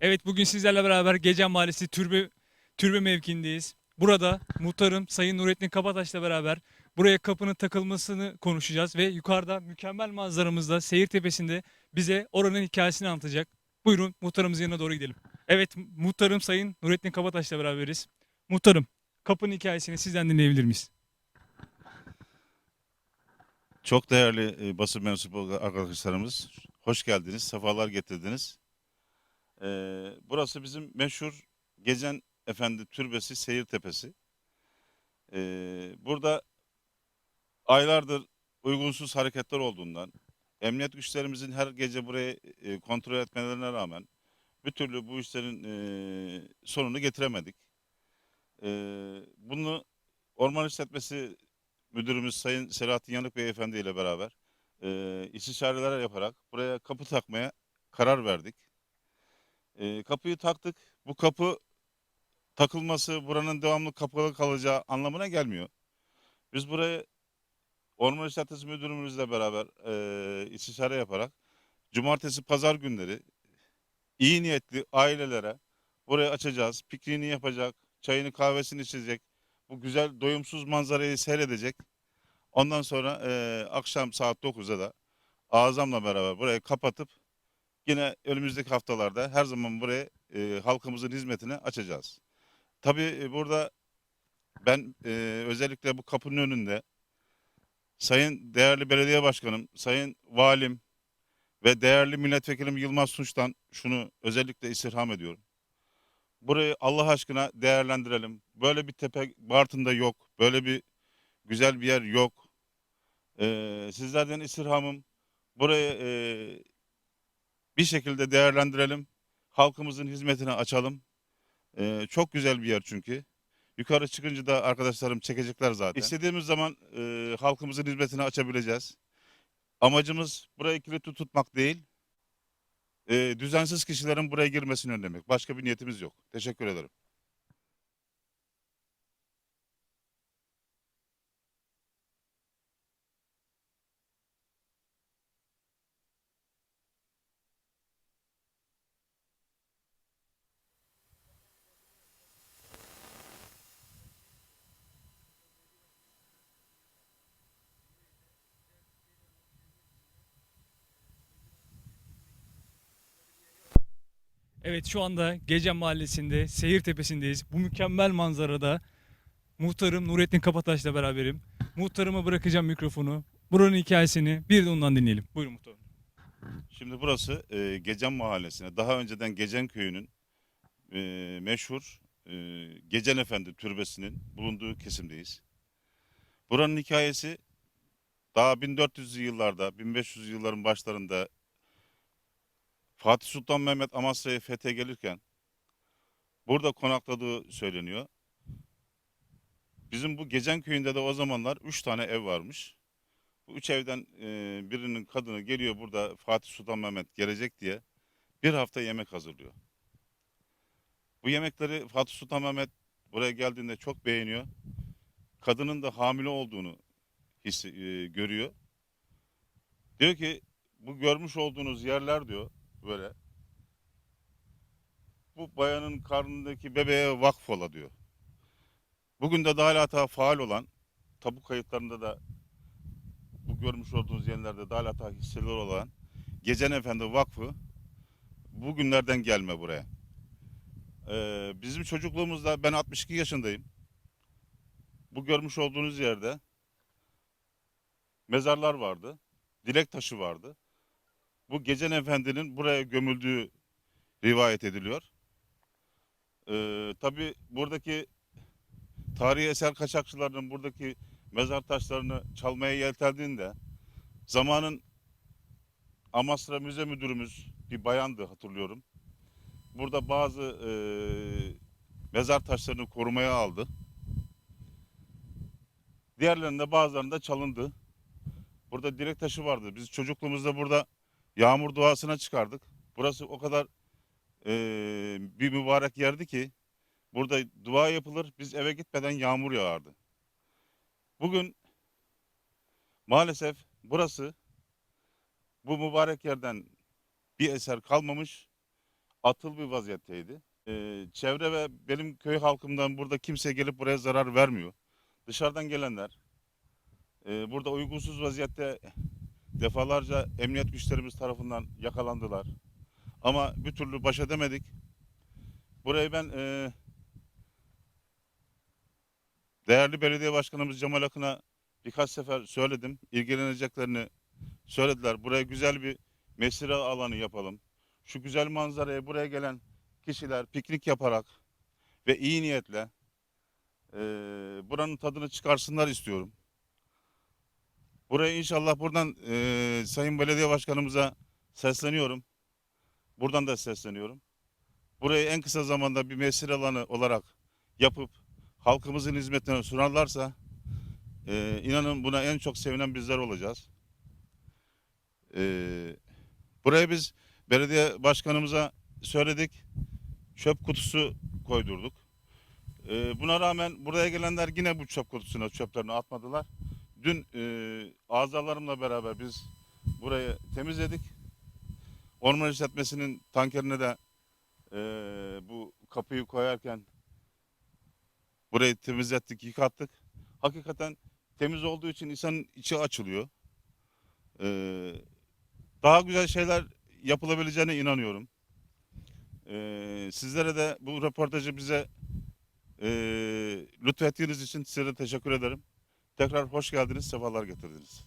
Evet bugün sizlerle beraber Gece Mahallesi Türbe Türbe mevkiindeyiz. Burada muhtarım Sayın Nurettin Kabataş'la beraber buraya kapının takılmasını konuşacağız ve yukarıda mükemmel manzaramızda Seyir Tepesi'nde bize oranın hikayesini anlatacak. Buyurun muhtarımızın yanına doğru gidelim. Evet muhtarım Sayın Nurettin Kabataş'la beraberiz. Muhtarım kapının hikayesini sizden dinleyebilir miyiz? Çok değerli e, basın mensubu arkadaşlarımız, hoş geldiniz, sefalar getirdiniz. Ee, burası bizim meşhur Gecen Efendi Türbesi Seyir Tepesi. Ee, burada aylardır uygunsuz hareketler olduğundan, emniyet güçlerimizin her gece burayı e, kontrol etmelerine rağmen bir türlü bu işlerin e, sonunu getiremedik. Ee, bunu Orman İşletmesi müdürümüz Sayın Selahattin Yanık Beyefendi ile beraber e, istişareler yaparak buraya kapı takmaya karar verdik. E, kapıyı taktık. Bu kapı takılması buranın devamlı kapalı kalacağı anlamına gelmiyor. Biz buraya Orman İşletmesi Müdürümüzle beraber e, istişare yaparak cumartesi pazar günleri iyi niyetli ailelere burayı açacağız. Pikniğini yapacak, çayını kahvesini içecek, bu güzel doyumsuz manzarayı seyredecek. Ondan sonra e, akşam saat 9'da da Azam'la beraber burayı kapatıp yine önümüzdeki haftalarda her zaman burayı e, halkımızın hizmetine açacağız. Tabii e, burada ben e, özellikle bu kapının önünde Sayın değerli belediye başkanım, sayın valim ve değerli milletvekilim Yılmaz Suç'tan şunu özellikle istirham ediyorum. Burayı Allah aşkına değerlendirelim. Böyle bir tepe Bartın'da yok. Böyle bir güzel bir yer yok. Ee, sizlerden istirhamım burayı e, bir şekilde değerlendirelim. Halkımızın hizmetine açalım. Ee, çok güzel bir yer çünkü. Yukarı çıkınca da arkadaşlarım çekecekler zaten. İstediğimiz zaman e, halkımızın hizmetine açabileceğiz. Amacımız burayı kilitli tutmak değil, e, düzensiz kişilerin buraya girmesini önlemek. Başka bir niyetimiz yok. Teşekkür ederim. Evet şu anda Gece Mahallesi'nde Seyir Tepesi'ndeyiz. Bu mükemmel manzarada muhtarım Nurettin Kabataş'la beraberim. Muhtarıma bırakacağım mikrofonu. Buranın hikayesini bir de ondan dinleyelim. Buyurun muhtarım. Şimdi burası e, Gecen Mahallesi'ne, daha önceden Gecen Köyü'nün e, meşhur e, Gecen Efendi Türbesi'nin bulunduğu kesimdeyiz. Buranın hikayesi daha 1400'lü yıllarda, 1500 yılların başlarında Fatih Sultan Mehmet Amasra'yı fethe gelirken burada konakladığı söyleniyor. Bizim bu Gecen Köyü'nde de o zamanlar 3 tane ev varmış. Bu üç evden e, birinin kadını geliyor burada Fatih Sultan Mehmet gelecek diye bir hafta yemek hazırlıyor. Bu yemekleri Fatih Sultan Mehmet buraya geldiğinde çok beğeniyor. Kadının da hamile olduğunu hissi, e, görüyor. Diyor ki bu görmüş olduğunuz yerler diyor böyle. Bu bayanın karnındaki bebeğe vakf ola diyor. Bugün de hala ta faal olan tabu kayıtlarında da bu görmüş olduğunuz yerlerde daha hala hisseler olan Gecen Efendi Vakfı bugünlerden gelme buraya. Ee, bizim çocukluğumuzda ben 62 yaşındayım. Bu görmüş olduğunuz yerde mezarlar vardı. Dilek taşı vardı. Bu Gecen Efendi'nin buraya gömüldüğü rivayet ediliyor. Ee, tabii buradaki tarihi eser kaçakçılarının buradaki mezar taşlarını çalmaya yeltendiğinde zamanın Amasra Müze Müdürümüz bir bayandı hatırlıyorum. Burada bazı e, mezar taşlarını korumaya aldı. Diğerlerinde bazılarında çalındı. Burada direk taşı vardı. Biz çocukluğumuzda burada yağmur duasına çıkardık. Burası o kadar e, bir mübarek yerdi ki burada dua yapılır. Biz eve gitmeden yağmur yağardı. Bugün maalesef burası bu mübarek yerden bir eser kalmamış. atıl bir vaziyetteydi. Ee, çevre ve benim köy halkımdan burada kimse gelip buraya zarar vermiyor. Dışarıdan gelenler e, burada uygunsuz vaziyette defalarca emniyet güçlerimiz tarafından yakalandılar. Ama bir türlü baş edemedik. Burayı ben e, değerli belediye başkanımız Cemal Akın'a birkaç sefer söyledim. İlgileneceklerini söylediler. Buraya güzel bir mesire alanı yapalım. Şu güzel manzaraya buraya gelen kişiler piknik yaparak ve iyi niyetle e, buranın tadını çıkarsınlar istiyorum. Buraya inşallah buradan e, Sayın Belediye Başkanımıza sesleniyorum. Buradan da sesleniyorum. Burayı en kısa zamanda bir mesire alanı olarak yapıp halkımızın hizmetine sunarlarsa e, inanın buna en çok sevinen bizler olacağız. E, buraya biz belediye başkanımıza söyledik. Çöp kutusu koydurduk. E, buna rağmen buraya gelenler yine bu çöp kutusuna çöplerini atmadılar. Dün e, azalarımla beraber biz burayı temizledik. Orman işletmesinin tankerine de e, bu kapıyı koyarken burayı temizlettik, yıkattık. Hakikaten temiz olduğu için insanın içi açılıyor. E, daha güzel şeyler yapılabileceğine inanıyorum. E, sizlere de bu röportajı bize e, lütfettiğiniz için size teşekkür ederim. Tekrar hoş geldiniz, sefalar getirdiniz.